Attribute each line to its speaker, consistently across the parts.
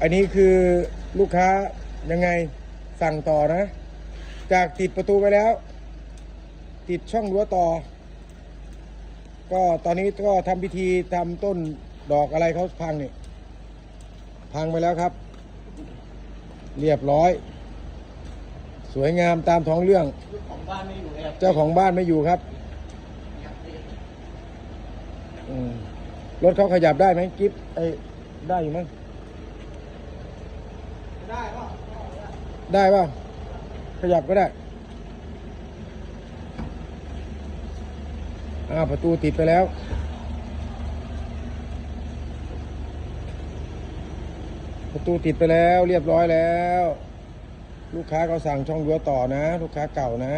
Speaker 1: อันนี้คือลูกค้ายังไงสั่งต่อนะ จากติดประตูไปแล้ว ติดช่องรั้วต่อ ก็ตอนนี้ก็ทำพิธีทำต้นดอกอะไรเขาพังนี่พังไปแล้วครับ เรียบร้อย สวยงามตามท้องเรื่อง
Speaker 2: ของบ้านไม่อยู่เลย
Speaker 1: เจ้าของบ้านไม่อยู่ครับรถเขาขยับได้ไหมกิฟไอได้อยู่มั้ง
Speaker 2: ได้ป่ะ
Speaker 1: ได้ป่ะ ขยับก็ได้ อ่า ประตูติดไปแล้ว ประตูติดไปแล้วเรียบร้อยแล้ว ลูกค้าเขาสั่งช่องรั้วต่อนะ ลูกค้าเก่านะ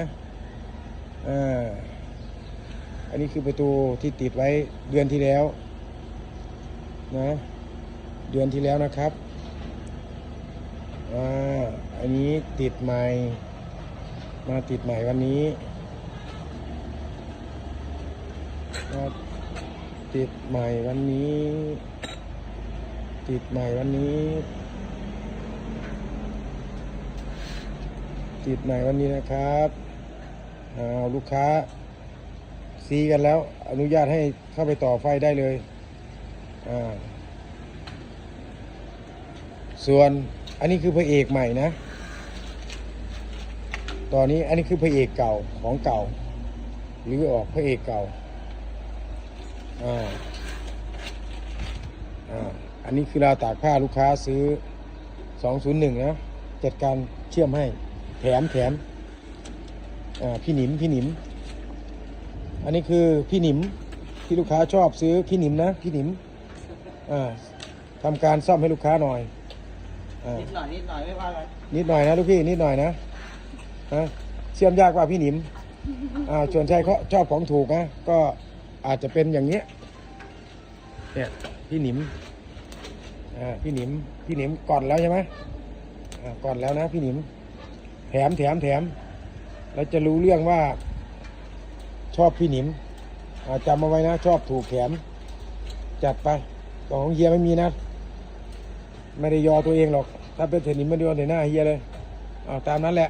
Speaker 1: อ่า อันนี้คือประตูที่ติดไว้เดือนที่แล้ว นะ เดือนที่แล้วนะครับ อ่าอันนี้ติดใหม่ มาติดใหม่วันนี้มาติดใหม่วันนี้ ติดใหม่วันนี้ ติดใหม่วันนี้นะครับอ้าวลูกค้า ซีกันแล้ว อนุญาตให้เข้าไปต่อไฟได้เลยอ่าส่วน อันนี้คือพระเอกใหม่นะ ตอนนี้อันนี้คือพระเอกเก่าของเก่า หรือออกพระเอกเก่า อ่า อ่า อันนี้คือราวตากผ้าลูกค้าซื้อ 201 นะ จัดการเชื่อมให้ แถมแถม อ่า พี่หนิม พี่หนิม อันนี้คือพี่หนิมที่ลูกค้าชอบซื้อพี่หนิมนะพี่หนิมอ่าทำการซ่อมให้ลูกค้าหน่อย อ่า
Speaker 2: นิดหน่อยนิดหน่อยไม่ว่ากัน
Speaker 1: นิดหน่อยนะลูกพี่นิดหน่อยนะฮะเชื่อมยากกว่าพี่หนิมอ่าชวนชัยเขาชอบของถูกนะก็อาจจะเป็นอย่างเนี้ยเนี่ยพี่หนิมอ่าพี่หนิมพี่หนิมก่อนแล้วใช่ไหมอ่าก่อนแล้วนะพี่หนิม แถมแถมแถมเราจะรู้เรื่องว่า ชอบพี่หนิมอ่าจำเอาไว้นะ ชอบถูกแถมจัดไปของเฮียไม่มีนะ ไม่ได้ยอตัวเองหรอก ถ้าเป็นเทนนิมไม่ได้ยอในหน้าเฮียเลยเอาตามนั้นแหละ